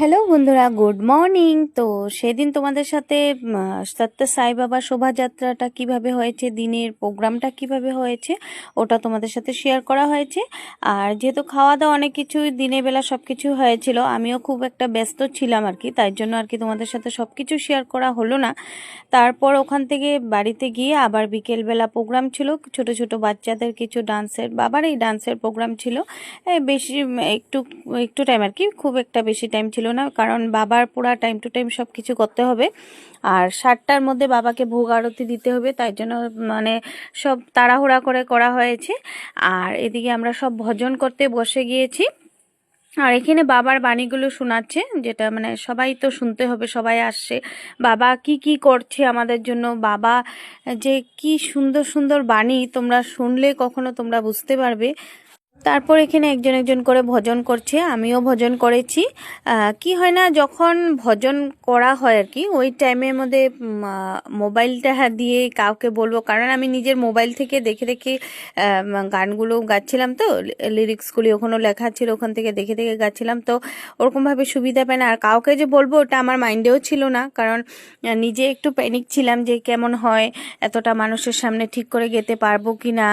Hello বন্ধুরা, good morning. তো সেদিন তোমাদের সাথে সত্য সাই বাবা শোভাযাত্রাটা কীভাবে হয়েছে, দিনের প্রোগ্রামটা কীভাবে হয়েছে, ওটা তোমাদের সাথে শেয়ার করা হয়েছে। আর যেহেতু খাওয়া দাওয়া অনেক কিছু দিনের বেলা সব কিছু হয়েছিল, আমিও খুব একটা ব্যস্ত ছিলাম আর কি, তাই জন্য আর কি তোমাদের সাথে সব কিছু শেয়ার করা হলো না। তারপর ওখান থেকে বাড়িতে গিয়ে আবার বিকেলবেলা প্রোগ্রাম ছিল, ছোট ছোট বাচ্চাদের কিছু ডান্সের বাবার এই ডান্সের প্রোগ্রাম ছিল। বেশি একটু একটু টাইম আর কি, খুব একটা বেশি টাইম ছিল না, কারণ বাবার পুরা টাইম টু টাইম সব কিছু করতে হবে। আর সাতটার মধ্যে বাবাকে ভোগ আরতি দিতে হবে, তাই জন্য মানে সব তাড়াহুড়া করে করা হয়েছে। আর এদিকে আমরা সব ভজন করতে বসে গিয়েছি। আর এখানে বাবার বাণীগুলো শোনাচ্ছে, যেটা মানে সবাই তো শুনতে হবে, সবাই আসছে। বাবা কি কি করছে আমাদের জন্য? বাবা যে কি সুন্দর সুন্দর বাণী তোমরা শুনলে কখনো তোমরা বুঝতে পারবে। তারপর এখানে একজন একজন করে ভজন করছে, আমিও ভজন করেছি। কি হয় না, যখন ভজন করা হয় আর কি, ওই টাইমের মধ্যে মোবাইলটা দিয়ে কাউকে বলব, কারণ আমি নিজের মোবাইল থেকে দেখে দেখে গানগুলো গাচ্ছিলাম তো লিরিক্সগুলি ওখানেও লেখা ছিল, ওখান থেকে দেখে দেখে গাচ্ছিলাম। তো ওরকমভাবে সুবিধা পায় না, আর কাউকে যে বলব, ওটা আমার মাইন্ডেও ছিল না, কারণ নিজে একটু প্যানিক ছিলাম যে কেমন হয়, এতটা মানুষের সামনে ঠিক করে গেতে পারব কি না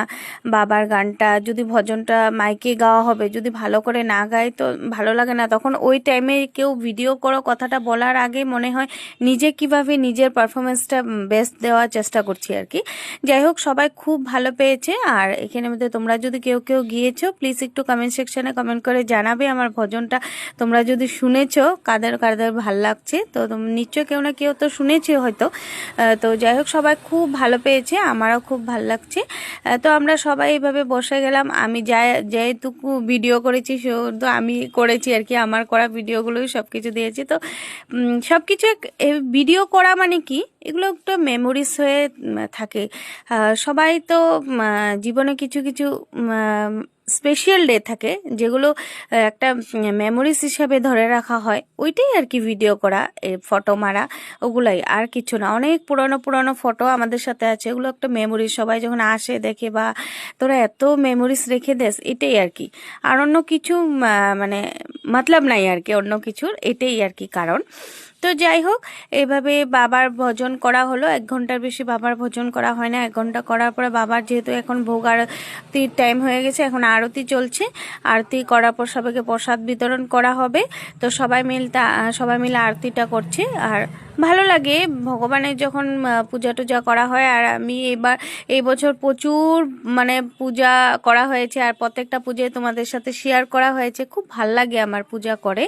বাবার গানটা, যদি ভজনটা মাইকে গাওয়া হবে। যদি ভালো করে না গায় তো ভালো লাগে না। তখন ওই টাইমে কেউ ভিডিও করো কথাটা বলার আগে মনে হয় নিজে কীভাবে নিজের পারফরমেন্সটা বেস্ট দেওয়ার চেষ্টা করছি আর কি। যাই হোক, সবাই খুব ভালো পেয়েছে। আর এখানে মধ্যে তোমরা যদি কেউ কেউ গিয়েছো প্লিজ একটু কমেন্ট সেকশানে কমেন্ট করে জানাবে আমার ভজনটা। তোমরা যদি শুনেছো, কাদের কাদের ভালো লাগছে, তো নিশ্চয় কেউ না কেউ তো শুনেছি হয়তো। তো যাই হোক, সবাই খুব ভালো পেয়েছে, আমারও খুব ভালো লাগছে। তো আমরা সবাই এইভাবে বসে গেলাম। আমি যা যেটুকু ভিডিও করেছি, শুধু আমি করেছি আর কি, আমার করা ভিডিওগুলোই সব কিছু দিয়েছি। তো সব কিছু ভিডিও করা মানে কি? এগুলো একটু মেমোরিজ হয়ে থাকে। সবাই তো জীবনে কিছু কিছু স্পেশাল ডে থাকে, যেগুলো একটা মেমোরিজ হিসাবে ধরে রাখা হয়, ওইটাই আর কি ভিডিও করা ফটো মারা, ওগুলাই, আর কিছু না। অনেক পুরনো পুরনো ফটো আমাদের সাথে আছে, এগুলো একটা মেমোরি সবাই যখন আসে, দেখে বা তোরা এত মেমোরিজ রেখে দেস, এটাই আর কি। আর অন্য কিছু মানে মতলব নাই আর কি অন্য কিছুর এটাই আর কি কারণ তো যাই হোক এইভাবে বাবার ভোজন করা হলো এক ঘণ্টার বেশি বাবার ভোজন করা হয় না এক ঘণ্টা করার পরে বাবার যেহেতু এখন ভোগ আরতির টাইম হয়ে গেছে এখন আরতি চলছে আরতি করার পর সবাইকে প্রসাদ বিতরণ করা হবে তো সবাই মিল সবাই মিলে আরতিটা করছে। আর ভালো লাগে। ভগবানের যখন পূজা টুজা করা হয়, আর আমি এবার, এই বছর প্রচুর মানে পূজা করা হয়েছে, আর প্রত্যেকটা পূজায় তোমাদের সাথে শেয়ার করা হয়েছে। খুব ভালো লাগে আমার পূজা করে।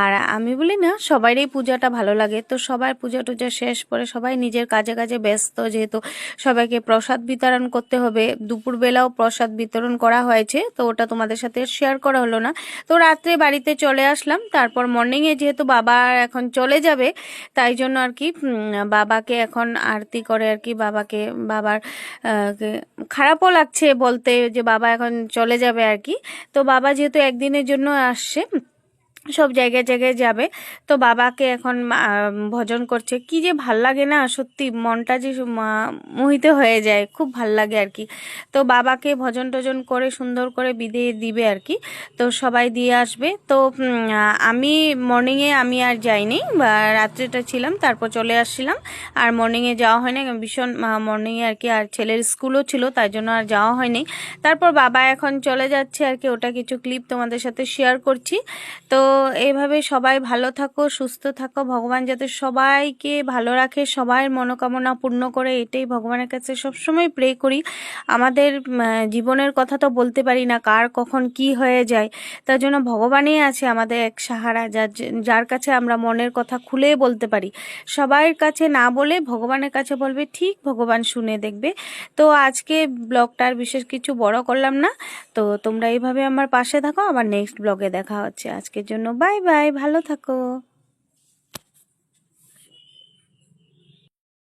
আর আমি বলি না সবারই পূজাটা ভালো লাগে। তো সবার পূজা টুজা শেষ পরে সবাই নিজের কাজে কাজে ব্যস্ত, যেহেতু সবাইকে প্রসাদ বিতরণ করতে হবে। দুপুরবেলাও প্রসাদ বিতরণ করা হয়েছে, তো ওটা তোমাদের সাথে শেয়ার করা হলো না। তো রাত্রে বাড়িতে চলে আসলাম, তারপর মর্নিংয়ে যেহেতু বাবা এখন চলে যাবে, তাই জন্য আর কি বাবাকে এখন আরতি করে আর কি বাবাকে, বাবার খারাপও লাগছে বলতে যে বাবা এখন চলে যাবে আর কি তো বাবা যেহেতু একদিনের জন্য আসছে সব জায়গায় জায়গায় যাবে। তো বাবাকে এখন ভজন করছে। কি যে ভালো লাগে না, সত্যি মনটা যে মোহিত হয়ে যায়, খুব ভালো লাগে আর কি। তো বাবাকে ভজন টজন করে সুন্দর করে বিদে দিবে আর কি। তো সবাই দিয়ে আসবে। তো আমি মর্নিংয়ে আমি আর যাইনি রাত্রেটা ছিলাম, তারপর চলে আসছিলাম। আর মর্নিংয়ে যাওয়া হয়নি ভীষণ মর্নিংয়ে আর কি, আর ছেলের স্কুলও ছিল, তাই জন্য আর যাওয়া হয়নি। তারপর বাবা এখন চলে যাচ্ছে আর কি, ওটা কিছু ক্লিপ তোমাদের সাথে শেয়ার করছি। তো এইভাবে সবাই ভালো থাকো, সুস্থ থাকো। ভগবান যাতে সবাইকে ভালো রাখে সবার মনোকামনা পূর্ণ করে, এটাই ভগবানের কাছে সবসময় প্রে করি। আমাদের জীবনের কথা তো বলতে পারি না, কার কখন কি হয়ে যায়। তার জন্য ভগবানই আছে আমাদের এক সাহারা, যার যার কাছে আমরা মনের কথা খুলে বলতে পারি। সবার কাছে না বলে ভগবানের কাছে বলবে, ঠিক ভগবান শুনে দেখবে। তো আজকে ব্লগটার বিশেষ কিছু বড় করলাম না। তো তোমরা এইভাবে আমার পাশে থাকো, আবার নেক্সট ব্লগে দেখা হচ্ছে। আজকের জন্য। বাই বাই ভালো থাকো।